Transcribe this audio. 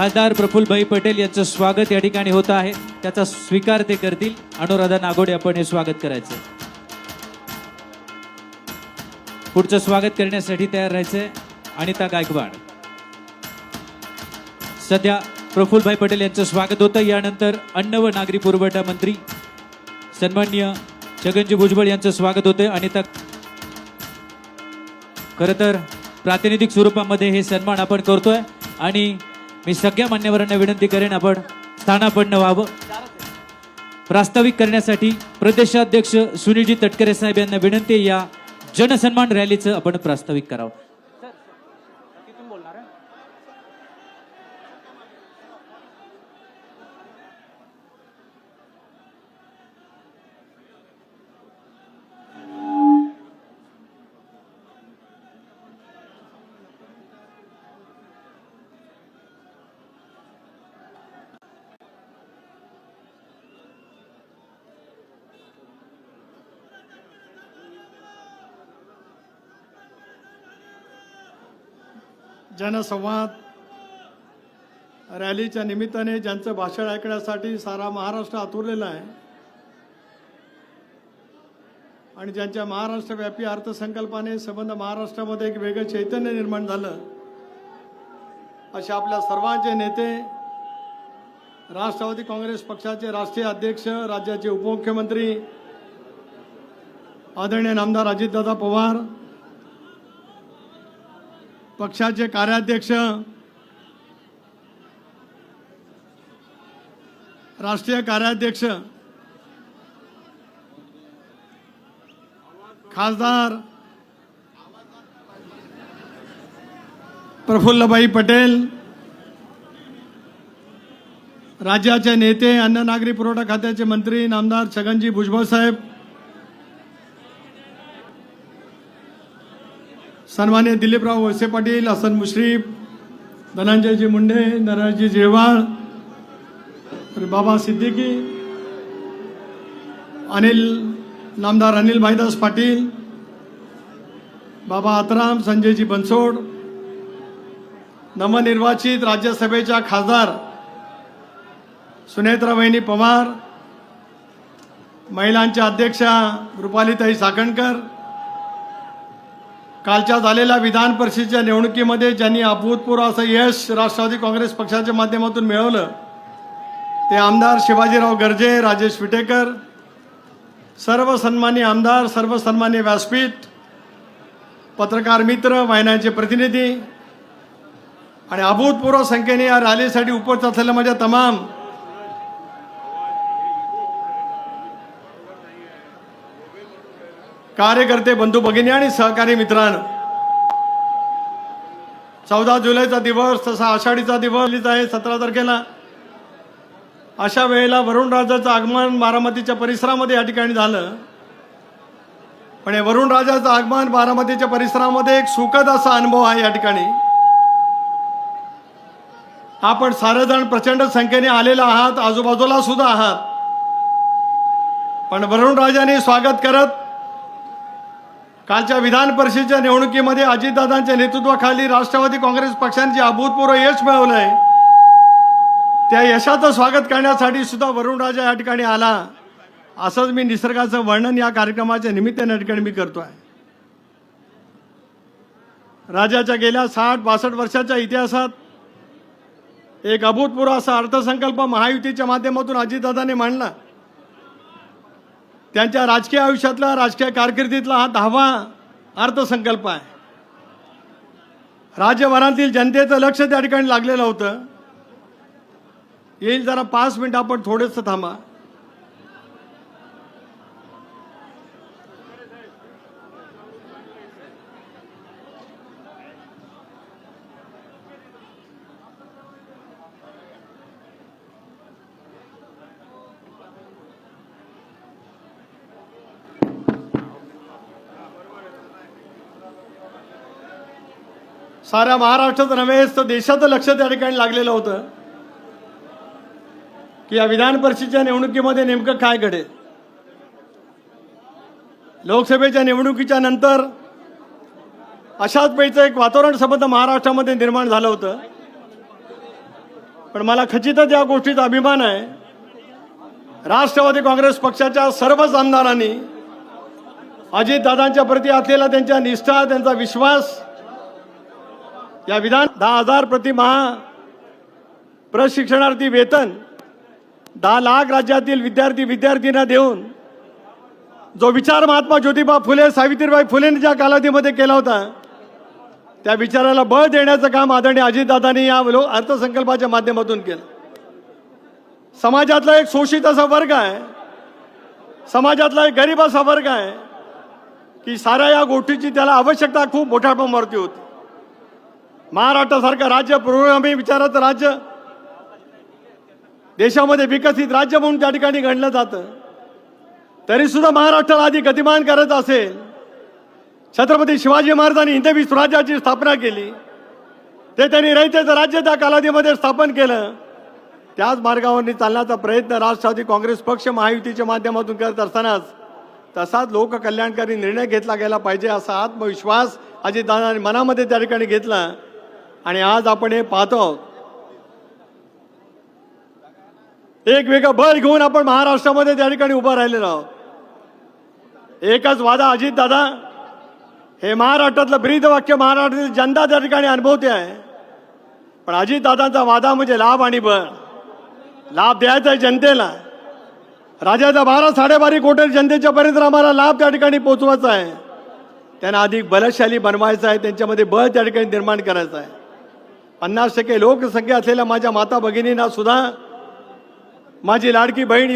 खासदार प्रफुल्लभाई पटेल यांचं स्वागत या ठिकाणी होत आहे. त्याचा स्वीकार ते करतील. अनुराधा नागोडे आपण हे स्वागत करायचं. पुढचं स्वागत करण्यासाठी तयार राहायचंय अनिता गायकवाड. सध्या प्रफुल्लभाई पटेल यांचं स्वागत होतं. यानंतर अन्न व नागरी पुरवठा मंत्री सन्माननीय छगनजी भुजबळ यांचं स्वागत होतं अनिता खरं तर प्रातिनिधिक स्वरूपामध्ये हे सन्मान आपण करतोय. आणि मी सगळ्या मान्यवरांना विनंती करेन आपण स्थानापन्न व्हावं. प्रास्ताविक करण्यासाठी प्रदेशाध्यक्ष सुनीलजी तटकरे साहेब यांना विनंती या जनसन्मान रॅलीचं आपण प्रास्ताविक करावं. जनसंवाद रॅलीच्या निमित्ताने ज्यांचं भाषण ऐकण्यासाठी सारा महाराष्ट्र आतुरलेला आहे आणि ज्यांच्या महाराष्ट्रव्यापी अर्थसंकल्पाने संबंध महाराष्ट्रामध्ये एक वेगळं चैतन्य निर्माण झालं असे आपल्या सर्वांचे नेते राष्ट्रवादी काँग्रेस पक्षाचे राष्ट्रीय अध्यक्ष राज्याचे उपमुख्यमंत्री आदरणीय नामदार अजितदादा पवार पक्षाचे कार्याध्यक्ष राष्ट्रीय कार्याध्यक्ष खासदार प्रफुल्लभाई पटेल राज्याचे नेते अन्न नागरी पुरवठा खात्याचे मंत्री नामदार छगनजी भुजबळ साहेब सन्मान्य दिलीपराव वळसे पाटील हसन मुश्रीफ धनंजयजी मुंडे नरहरजी जेवाळ बाबा सिद्दीकी अनिल नामदार अनिल भाईदास पाटील बाबा आतराम संजयजी बनसोड नवनिर्वाचित राज्यसभेच्या खासदार सुनेत्रा वहिनी पवार महिलांच्या अध्यक्षा रुपालीताई साखणकर कालच्या झालेल्या विधान परिषदेच्या निवडणुकीमध्ये ज्यांनी अभूतपूर्व असं यश राष्ट्रवादी काँग्रेस पक्षाच्या माध्यमातून मिळवलं ते आमदार शिवाजीराव गर्जे राजेश विटेकर सर्व सन्मान्य आमदार सर्व सन्मान्य व्यासपीठ पत्रकार मित्र वाहिन्यांचे प्रतिनिधी आणि अभूतपूर्व संख्येने या रॅलीसाठी उपस्थित असलेल्या माझ्या तमाम कार्यकर्ते बंधू भगिनी आणि सहकारी मित्रांनो. चौदा जुलैचा दिवस तसा आषाढीचा दिवस आहे सतरा तारखेला. अशा वेळेला वरुणराजाचं आगमन बारामतीच्या परिसरामध्ये या ठिकाणी झालं. पण हे वरुणराजाचं आगमन बारामतीच्या परिसरामध्ये एक सुखद असा अनुभव आहे या ठिकाणी. आपण सारेजण प्रचंड संख्येने आलेला आहात आजूबाजूला सुद्धा आहात. पण वरुण राजाने स्वागत करत कालच्या विधान परिषदेच्या निवडणुकीमध्ये अजितदादांच्या नेतृत्वाखाली राष्ट्रवादी काँग्रेस पक्षाने जे अभूतपूर्व यश मिळवलं आहे त्या यशाचं स्वागत करण्यासाठी सुद्धा वरुणराजा या ठिकाणी आला. असंच मी निसर्गाचं वर्णन या कार्यक्रमाच्या निमित्ताने या ठिकाणी मी करतो आहे राज्याच्या गेल्या साठ बासष्ट वर्षाच्या इतिहासात एक अभूतपूर्व असा अर्थसंकल्प महायुतीच्या माध्यमातून अजितदादाने मांडला. त्यांच्या राजकीय आयुष्यातला राजकीय कारकिर्दीतला हा दहावा अर्थसंकल्प आहे. राज्यभरातील जनतेचं लक्ष त्या ठिकाणी लागलेलं होतं. येईल जरा पाच मिनिट आपण थोडंसं थांबा. साऱ्या महाराष्ट्रात नव्हेच तर देशाचं लक्ष त्या ठिकाणी लागलेलं होतं. की या विधान परिषदेच्या निवडणुकीमध्ये नेमकं काय घडेल? लोकसभेच्या निवडणुकीच्या नंतर अशाच पैचं एक वातावरण संबंध महाराष्ट्रामध्ये निर्माण झालं होतं. पण मला खचितच या गोष्टीचा अभिमान आहे. राष्ट्रवादी काँग्रेस पक्षाच्या सर्वच आमदारांनी अजितदादांच्या प्रती असलेला त्यांच्या निष्ठा त्यांचा विश्वास या विधान दहा हजार प्रतिमहा प्रशिक्षणार्थी वेतन दहा लाख राज्यातील विद्यार्थी विद्यार्थींना देऊन जो विचार महात्मा ज्योतिबा फुले सावित्रीबाई फुलेंनी ज्या कालावधीमध्ये केला होता त्या विचाराला बळ देण्याचं काम आदरणीय अजितदादांनी या लो- अर्थसंकल्पाच्या माध्यमातून केलं. समाजातला एक शोषित असा वर्ग आहे समाजातला एक गरीब असा वर्ग आहे की साऱ्या या गोष्टीची त्याला आवश्यकता खूप मोठ्या प्रमाणावरती होती. महाराष्ट्रासारखं राज्य पूर्वगामी विचाराचं राज्य देशामध्ये विकसित राज्य म्हणून त्या ठिकाणी घडलं जातं. तरी सुद्धा महाराष्ट्राला आधी गतिमान करायचं असेल छत्रपती शिवाजी महाराजांनी हिंदवी स्वराज्याची स्थापना केली. ते त्यांनी रयतेचं राज्य त्या कालावधीमध्ये स्थापन केलं. त्याच मार्गावरनी चालण्याचा प्रयत्न राष्ट्रवादी काँग्रेस पक्ष महायुतीच्या माध्यमातून करत असतानाच तसाच लोककल्याणकारी निर्णय घेतला गेला पाहिजे असा आत्मविश्वास अजितदादांनी मनामध्ये त्या ठिकाणी घेतला. आणि आज आपण हे पाहतो. एक वेगळं बळ घेऊन आपण महाराष्ट्रामध्ये त्या ठिकाणी उभं राहिलेलो आहोत. एकच वादा अजित दादा हे महाराष्ट्रातलं ब्रीद वाक्य महाराष्ट्रातील जनता त्या ठिकाणी अनुभवते आहे. पण अजित दादांचा वादा म्हणजे लाभ आणि बळ. लाभ द्यायचा आहे जनतेला. राज्याचा बारा साडेबारा कोटी जनतेच्या पर्यंत आम्हाला लाभ त्या ठिकाणी पोचवायचा आहे. त्यांना अधिक बलशाली बनवायचं आहे त्यांच्यामध्ये बळ त्या ठिकाणी निर्माण करायचं आहे. पन्नास टक्के लोकसंख्या असलेल्या माझ्या माता भगिनींना सुद्धा माझी लाडकी बहीण